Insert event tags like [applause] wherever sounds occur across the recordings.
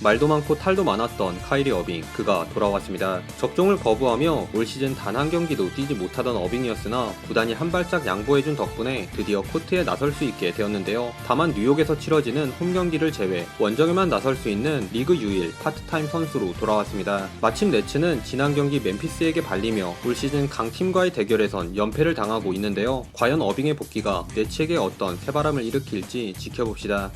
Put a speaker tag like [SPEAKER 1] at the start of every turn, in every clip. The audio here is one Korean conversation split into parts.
[SPEAKER 1] 말도 많고 탈도 많았던 카이리 어빙 그가 돌아왔습니다. 적종을 거부하며 올 시즌 단 한 경기도 뛰지 못하던 어빙이었으나 구단이 한 발짝 양보해준 덕분에 드디어 코트에 나설 수 있게 되었는데요. 다만 뉴욕에서 치러지는 홈 경기를 제외 원정에만 나설 수 있는 리그 유일 파트타임 선수로 돌아왔습니다. 마침 네츠는 지난 경기 멤피스에게 발리며 올 시즌 강팀과의 대결에선 연패를 당하고 있는데요. 과연 어빙의 복귀가 네츠에게 어떤 새바람을 일으킬지 지켜봅시다.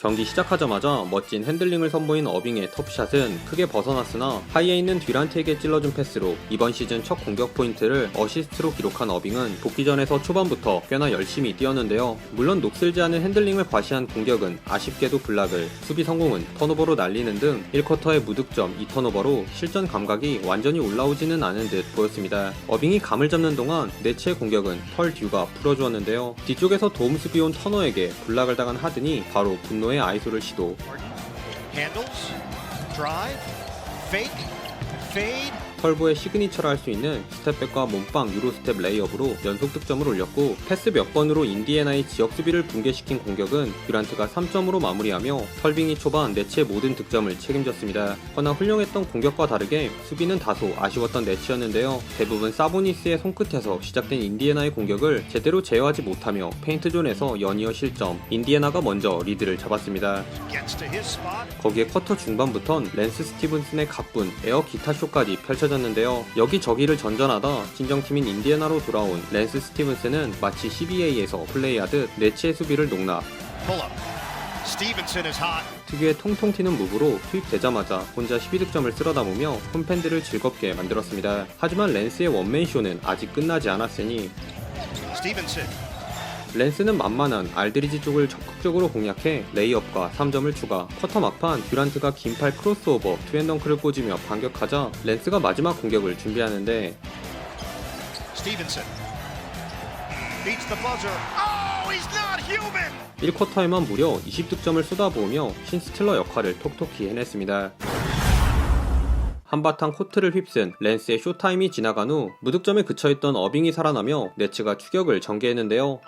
[SPEAKER 1] 경기 시작하자마자 멋진 핸들링을 선보인 어빙의 톱샷은 크게 벗어났으나 하이에 있는 듀란트에게 찔러준 패스로 이번 시즌 첫 공격 포인트를 어시스트로 기록한 어빙은 복귀전에서 초반부터 꽤나 열심히 뛰었는데요. 물론 녹슬지 않은 핸들링을 과시한 공격은 아쉽게도 블락을, 수비 성공은 턴오버로 날리는 등 1쿼터의 무득점 2턴오버로 실전 감각이 완전히 올라오지는 않은 듯 보였습니다. 어빙이 감을 잡는 동안 네츠의 공격은 펄 듀가 풀어주었는데요. 뒤쪽에서 도움 수비 온 터너에게 블락을 당한 하든이 바로 분노의 아이소를 시도. 털보의 시그니처를 할 수 있는 스텝백과 몸빵 유로 스텝 레이업으로 연속 득점을 올렸고 패스 몇 번으로 인디애나의 지역 수비를 붕괴시킨 공격은 듀란트가 3점으로 마무리하며 설빙이 초반 네츠의 모든 득점을 책임졌습니다. 허나 훌륭했던 공격과 다르게 수비는 다소 아쉬웠던 네츠였는데요. 대부분 사보니스의 손끝에서 시작된 인디애나의 공격을 제대로 제어하지 못하며 페인트존에서 연이어 실점, 인디애나가 먼저 리드를 잡았습니다. 거기에 쿼터 중반부턴 랜스 스티븐슨의 가쁜 에어 기타쇼까지 펼쳐 졌는데요. 여기저기를 전전하다 친정팀인 인디애나로 돌아온 랜스 스티븐슨은 마치 CBA에서 플레이하듯 네츠의 수비를 농락. 특유의 통통 튀는 무브로 투입되자마자 혼자 12득점을 쓸어 담으며 홈팬들을 즐겁게 만들었습니다. 하지만 랜스의 원맨쇼는 아직 끝나지 않았으니
[SPEAKER 2] Stevenson.
[SPEAKER 1] 랜스는 만만한 알드리지 쪽을 적극적으로 공략해 레이업과 3점을 추가 쿼터 막판 듀란트가 긴팔 크로스오버 투앤덩크를 꽂으며 반격하자 랜스가 마지막 공격을 준비하는데
[SPEAKER 2] Stevenson. Beats the buzzer. Oh, he's not human.
[SPEAKER 1] 1쿼터에만 무려 20득점을 쏟아부으며 신스틸러 역할을 톡톡히 해냈습니다. 한바탕 코트를 휩쓴 랜스의 쇼타임이 지나간 후 무득점에 그쳐있던 어빙이 살아나며 네츠가 추격을 전개했는데요.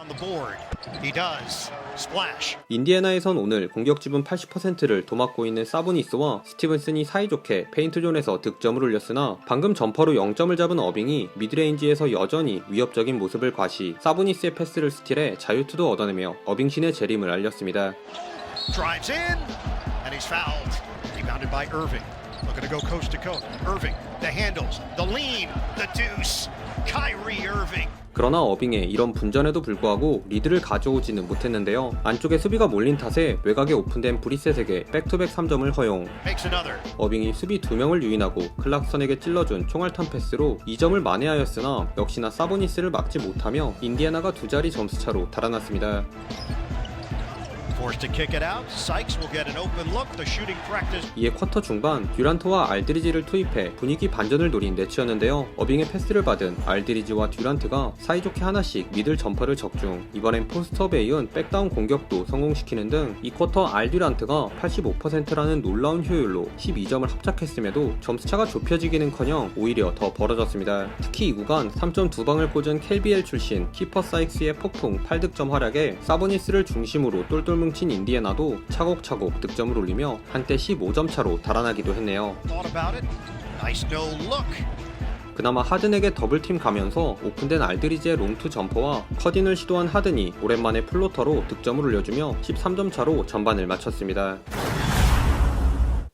[SPEAKER 1] 인디애나에선 오늘 공격 지분 80%를 도맡고 있는 사보니스와 스티븐슨이 사이좋게 페인트존에서 득점을 올렸으나 방금 점퍼로 0점을 잡은 어빙이 미드레인지에서 여전히 위협적인 모습을 과시 사보니스의 패스를 스틸해 자유투도 얻어내며 어빙신의 재림을 알렸습니다.
[SPEAKER 2] Looking to go coast to coast. Irving. The handles. The lean. The deuce. Kyrie Irving.
[SPEAKER 1] 그러나 어빙의 이런 분전에도 불구하고 리드를 가져오지는 못했는데요. 안쪽에 수비가 몰린 탓에 외곽에 오픈된 브리셋에게 백투백 3점을 허용. 어빙이 수비 2명을 유인하고 클락선에게 찔러준 총알탄 패스로 2점을 만회하였으나 역시나 사보니스를 막지 못하며 인디애나가 두 자리 점수 차로 달아났습니다. 이에 쿼터 중반 듀란트와 알드리지를 투입해 분위기 반전을 노린 네츠였는데요. 어빙의 패스를 받은 알드리지와 듀란트가 사이좋게 하나씩 미들 점퍼를 적중. 이번엔 포스트업에 이은 백다운 공격도 성공시키는 등 이 쿼터 알듀란트가 85%라는 놀라운 효율로 12점을 합작했음에도 점수차가 좁혀지기는커녕 오히려 더 벌어졌습니다. 특히 이 구간 3.2방을 꽂은 KBL 출신 키퍼 사이크스의 폭풍 8득점 활약에 사보니스를 중심으로 똘똘 뭉친 인디애나도 차곡차곡 득점을 올리며 한때 15점 차로 달아나기도 했네요. 그나마 하든에게 더블팀 가면서 오픈된 알드리지의 롱투 점퍼와 커딘을 시도한 하든이 오랜만에 플로터로 득점을 올려주며 13점 차로 전반을 마쳤습니다.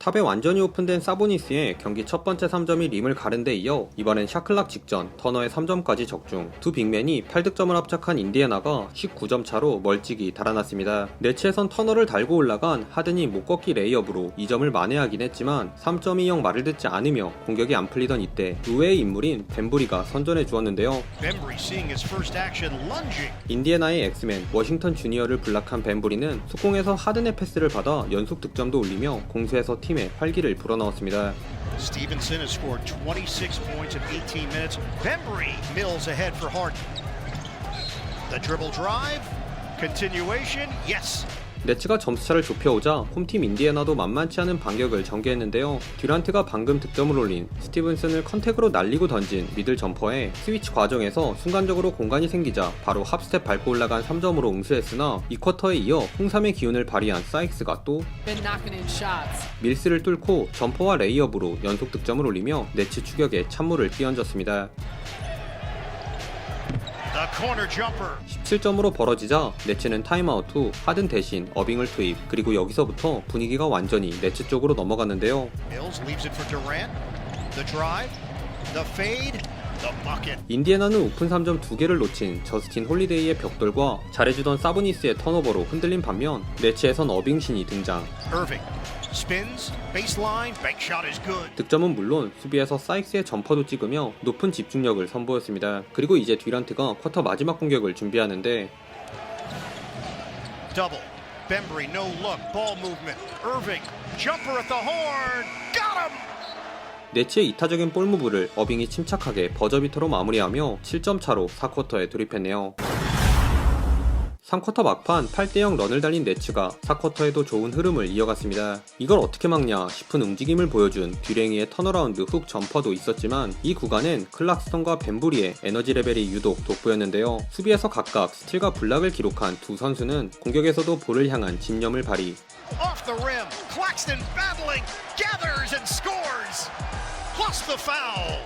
[SPEAKER 1] 탑에 완전히 오픈된 사보니스의 경기 첫 번째 3점이 림을 가른 데 이어 이번엔 샤클락 직전 터너의 3점까지 적중 두 빅맨이 8득점을 합작한 인디애나가 19점 차로 멀찍이 달아났습니다. 네츠에선 터너를 달고 올라간 하든이 못 걷기 레이업으로 2점을 만회하긴 했지만 3.2형 말을 듣지 않으며 공격이 안 풀리던 이때 의외의 인물인 벤부리가 선전해 주었는데요. 인디애나의 엑스맨 워싱턴 주니어를 블락한 벤부리는 속공에서 하든의 패스를 받아 연속 득점도 올리며 공수에서 팀 에 활기를 불어넣었습니다.
[SPEAKER 2] Stevenson has scored 26 points in 18 minutes. Bembry mills ahead for Harden. The dribble drive. Continuation. Yes.
[SPEAKER 1] 네츠가 점수차를 좁혀오자 홈팀 인디애나도 만만치 않은 반격을 전개했는데요. 듀란트가 방금 득점을 올린 스티븐슨을 컨택으로 날리고 던진 미들 점퍼에 스위치 과정에서 순간적으로 공간이 생기자 바로 합스텝 밟고 올라간 3점으로 응수했으나 이 쿼터에 이어 홍삼의 기운을 발휘한 사익스가 또. 밀스를 뚫고 점퍼와 레이업으로 연속 득점을 올리며 네츠 추격에 찬물을 끼얹었습니다.
[SPEAKER 2] The corner jumper.
[SPEAKER 1] 17점으로 벌어지자 네츠는 타임아웃 후 하든 대신 어빙을 투입. 그리고 여기서부터 분위기가 완전히 네츠 쪽으로 넘어갔는데요. 인디애나는 오픈 3점 2개를 놓친 저스틴 홀리데이의 벽돌과 잘해주던 사보니스의 턴오버로 흔들린 반면 네츠에선 어빙신이 등장.
[SPEAKER 2] Irving spins. Baseline. Bank shot is good.
[SPEAKER 1] 득점은 물론 수비에서 사익스의 점퍼도 찍으며 높은 집중력을 선보였습니다. 그리고 이제 듀란트가 쿼터 마지막 공격을 준비하는데
[SPEAKER 2] Double. Bembry, no look. Ball movement. Irving. Jumper at the horn. Got him.
[SPEAKER 1] 네츠의 이타적인 볼무브를 어빙이 침착하게 버저비터로 마무리하며 7점 차로 4쿼터에 돌입했네요. 3쿼터 막판 8대0 런을 달린 네츠가 4쿼터에도 좋은 흐름을 이어갔습니다. 이걸 어떻게 막냐 싶은 움직임을 보여준 듀랭이의 턴어라운드 훅 점퍼도 있었지만 이 구간엔 클락스턴과 벤부리의 에너지 레벨이 유독 돋보였는데요. 수비에서 각각 스틸과 블락을 기록한 두 선수는 공격에서도 볼을 향한 집념을 발휘.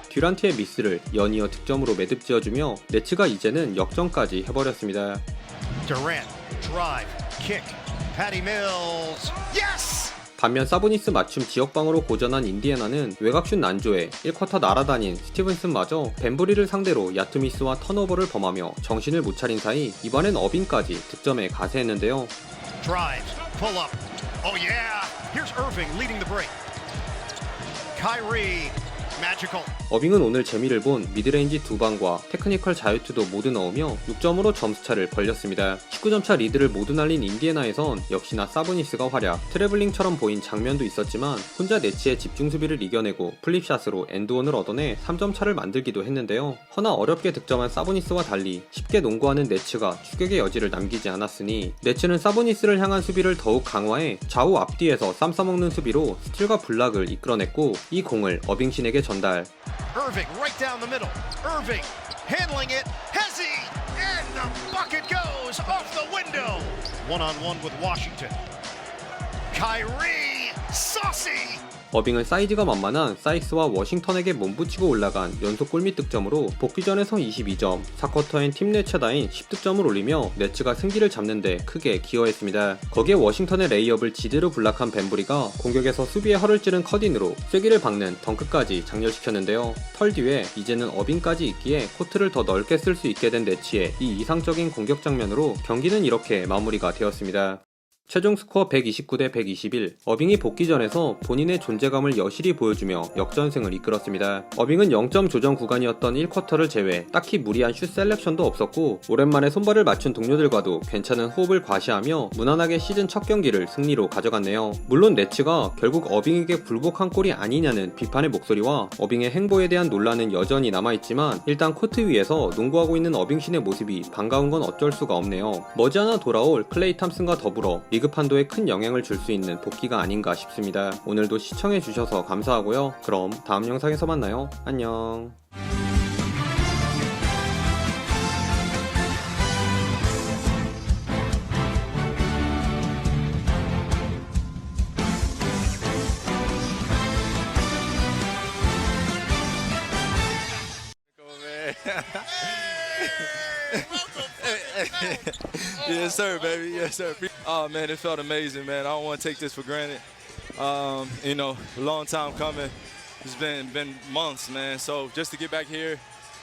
[SPEAKER 1] 듀란트의 미스를 연이어 득점으로 매듭 지어주며 네츠가 이제는 역전까지 해버렸습니다.
[SPEAKER 2] Durant. Drive. Kick. Patty Mills. Yes.
[SPEAKER 1] 반면 사보니스 맞춤 지역방으로 고전한 인디애나는 외곽슛 난조에 1쿼터 날아다닌 스티븐슨마저 벤브리를 상대로 야투미스와 턴오버를 범하며 정신을 못 차린 사이 이번엔 어빈까지 득점에 가세했는데요.
[SPEAKER 2] Drives. Pull up. Oh, yeah. Here's Irving leading the break. Kyrie. Magical.
[SPEAKER 1] 어빙은 오늘 재미를 본 미드레인지 두 방과 테크니컬 자유투도 모두 넣으며 6점으로 점수차를 벌렸습니다. 19점차 리드를 모두 날린 인디애나에선 역시나 사보니스가 활약, 트래블링처럼 보인 장면도 있었지만 혼자 네치의 집중 수비를 이겨내고 플립샷으로 엔드원을 얻어내 3점 차를 만들기도 했는데요. 허나 어렵게 득점한 사보니스와 달리 쉽게 농구하는 네츠가 추격의 여지를 남기지 않았으니 네츠는 사보니스를 향한 수비를 더욱 강화해 좌우 앞뒤에서 쌈 싸먹는 수비로 스틸과 블락을 이끌어냈고 이 공을 어빙신에게 전달.
[SPEAKER 2] Irving right down the middle. Irving handling it. Hezzy. And the bucket goes off the window. One on one with Washington. Kyrie. Saucy.
[SPEAKER 1] 어빙은 사이즈가 만만한 사이스와 워싱턴에게 몸붙이고 올라간 연속 골밑 득점으로 복귀 전에서 22점, 4쿼터엔 팀 내 최다인 10득점을 올리며 네츠가 승기를 잡는데 크게 기여했습니다. 거기에 워싱턴의 레이업을 지대로 블락한 벤브리가 공격에서 수비에 허를 찌른 커딘으로 쐐기를 박는 덩크까지 장렬시켰는데요. 털 뒤에 이제는 어빙까지 있기에 코트를 더 넓게 쓸 수 있게 된 네츠의 이 이상적인 공격 장면으로 경기는 이렇게 마무리가 되었습니다. 최종 스코어 129대 121. 어빙이 복귀전에서 본인의 존재감을 여실히 보여주며 역전승을 이끌었습니다. 어빙은 0점 조정 구간이었던 1쿼터를 제외 딱히 무리한 슛 셀렉션도 없었고 오랜만에 손발을 맞춘 동료들과도 괜찮은 호흡을 과시하며 무난하게 시즌 첫 경기를 승리로 가져갔네요. 물론 네츠가 결국 어빙에게 굴복한 꼴이 아니냐는 비판의 목소리와 어빙의 행보에 대한 논란은 여전히 남아있지만 일단 코트 위에서 농구하고 있는 어빙신의 모습이 반가운 건 어쩔 수가 없네요. 머지않아 돌아올 클레이 탐슨과 더불어 리그 판도에 큰 영향을 줄 수 있는 복귀가 아닌가 싶습니다. 오늘도 시청해주셔서 감사하고요. 그럼 다음 영상에서 만나요. 안녕.
[SPEAKER 3] yes, sir, baby. Yes, sir. Oh man, it felt amazing, man. I don't want to take this for granted. Um, you know, long time coming. It's been been months, man. So just to get back here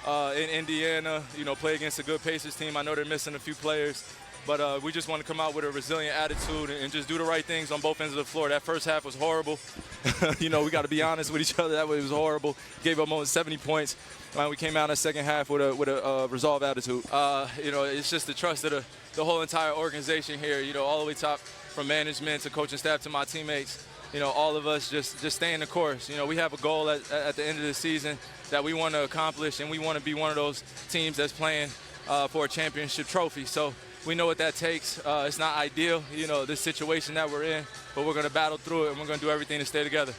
[SPEAKER 3] uh, in Indiana, you know, play against a good Pacers team. I know they're missing a few players, but uh, we just want to come out with a resilient attitude and, and just do the right things on both ends of the floor. That first half was horrible. [laughs] you know, we got to be honest with each other. That was horrible. Gave up almost 70 points. Uh, we came out in the second half with a with a uh, resolve attitude. Uh, you know, it's just the trust of the, the whole entire organization here. You know, all the way top from management to coaching staff to my teammates. You know, all of us just just staying the course. You know, we have a goal at, at the end of the season that we want to accomplish, and we want to be one of those teams that's playing uh, for a championship trophy. So, we know what that takes. Uh, it's not ideal, you know, this situation that we're in, but we're gonna battle through it and we're gonna do everything to stay together.